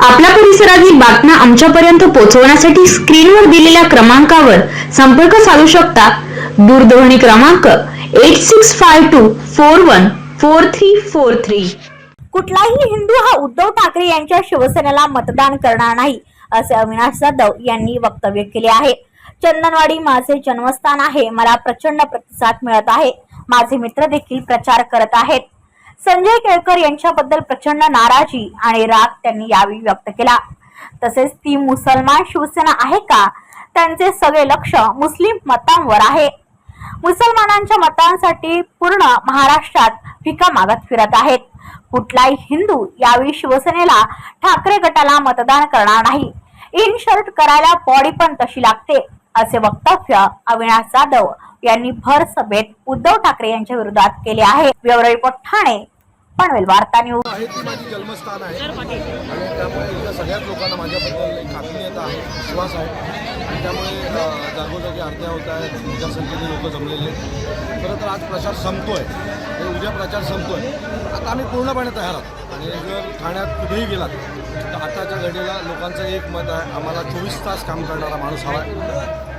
आपल्या परिसरातील बातम्या आमच्यापर्यंत पोहोचवण्यासाठी स्क्रीनवर दिलेल्या क्रमांकावर संपर्क साधू शकता. दूरध्वनी क्रमांक eight six five two four one four three four three कुठलाही हिंदू हा उद्धव ठाकरे यांच्या शिवसेनेला मतदान करणार नाही असे अविनाश जाधव यांनी वक्तव्य केले आहे. चंदनवाडी माझे जन्मस्थान आहे. मला प्रचंड प्रतिसाद मिळत आहे. माझे मित्र देखील प्रचार करत आहेत. संजय केळकर यांच्याबद्दल प्रचंड नाराजी आणि राग त्यांनी यावेळी व्यक्त केला. तसेच ती मुसलमान शिवसेना आहे का? त्यांचे सगळे लक्ष मुस्लिम मतांवर आहे. मुसलमानांच्या मतांसाठी पूर्ण महाराष्ट्रात भिका मागत फिरत आहेत. कुठलाही हिंदू यावेळी शिवसेनेला ठाकरे गटाला मतदान करणार नाही. इन शर्ट करायला बॉडी पण तशी लागते असे वक्तव्य अविनाश जाधव यांनी भर सभेत उद्धव ठाकरे यांच्या विरोधात केले आहे. ब्युरो रिपोर्ट ठाणे पनवेल वार्ता न्यूज. आहे ती माझी जन्मस्थान आहे. आणि त्यामुळे इथल्या सगळ्याच लोकांना माझ्याबद्दल एक आत्मीयता आहे विश्वास आहे. आणि त्यामुळे अ, जागोजागी आरत्या होत आहेत तुमच्या संख्येने लोक जमलेले आहेत. खरं तर आज प्रचार संपतोय. आणि उद्या प्रचार संपतोय. आता आम्ही पूर्णपणे तयार आहोत. आणि जर ठाण्यात कुठेही गेलात तर आताच्या घडीला लोकांचं एक मत आहे आम्हाला चोवीस तास काम करणारा माणूस हवा आहे.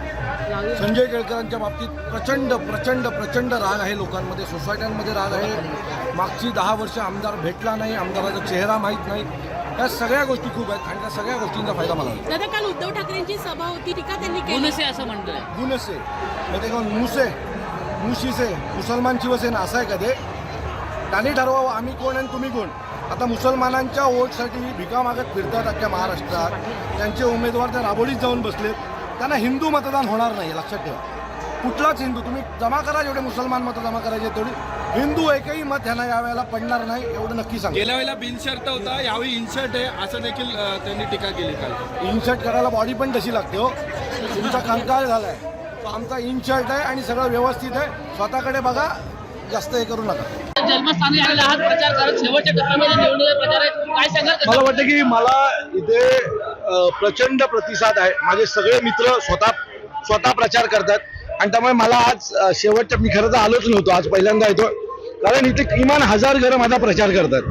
संजय केळकरांच्या बाबतीत प्रचंड प्रचंड प्रचंड राग आहे लोकांमध्ये सोसायट्यांमध्ये राग आहे. मागची दहा वर्ष आमदार भेटला नाही आमदाराचा चेहरा माहीत नाही. या सगळ्या गोष्टी खूप आहेत आणि त्या सगळ्या गोष्टींचा फायदा मला दादा काल उद्धव ठाकरेंची सभा होती टीका त्यांनी केली. गुणसे असं म्हणतोय. मग ते कोण? मुसे. मुशीसे. मुसलमान शिवसेना असं आहे का ते? त्यांनी ठरवावं आम्ही कोण आणि तुम्ही कोण? आता मुसलमानांच्या वोटसाठी भिका मागत फिरतात अख्ख्या महाराष्ट्रात. त्यांचे उमेदवार त्या राबोडीत जाऊन बसलेत. त्यांना हिंदू मतदान होणार नाही लक्षात ठेवा. कुठलाच हिंदू तुम्ही जमा करा जेवढे मुसलमान मतं जमा करायचे तेवढी हिंदू एकही मत ह्यांना यावेळेला पडणार नाही एवढं नक्की सांगा गेल्या वेळेला बिनशर्त होता यावेळी इनशर्ट आहे असं देखील त्यांनी टीका केली काल. इनशर्ट करायला बॉडी पण तशी लागते हो. तुमचा कंकाळ झालाय. तो आमचा इनशर्ट आहे आणि सगळं व्यवस्थित आहे. स्वतःकडे बघा जास्त हे करू नका. जन्मस्थानी आलेला प्रचार करत शेवटच्या टप्प्यामध्ये निवडणूक प्रचार आहे. काय सांगाल? मला वाटतं की मला इथे प्रचंड प्रतिसाद आहे. माझे सगळे मित्र स्वतः स्वतः प्रचार करतात. आणि त्यामुळे मला आज शेवटच्या मी खरं तर आलोच नव्हतो. आज पहिल्यांदा येतो कारण इथे किमान हजार घरं माझा प्रचार करतात.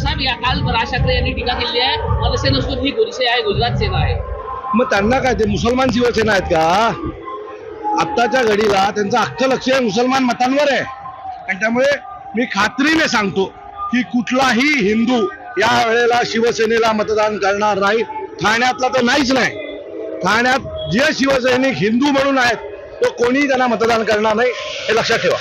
साहेब या काल राज ठाकरे यांनी टीका केली आहे. मनसे नसून ही गुरुसे आहे. गुजरात सेना आहे. मग त्यांना काय ते मुसलमान शिवसेना आहेत का? आत्ताच्या घडीला त्यांचं अख्खं लक्ष हे मुसलमान मतांवर आहे. आणि त्यामुळे मी खात्रीने सांगतो की कुठलाही हिंदू या वेळेला शिवसेनेला मतदान करणार नाही. ठाण्यातला तर नाहीच नाही. ठाण्यात जे शिवसैनिक हिंदू म्हणून आहेत तो कोणीही त्यांना मतदान करणार नाही हे लक्षात ठेवा.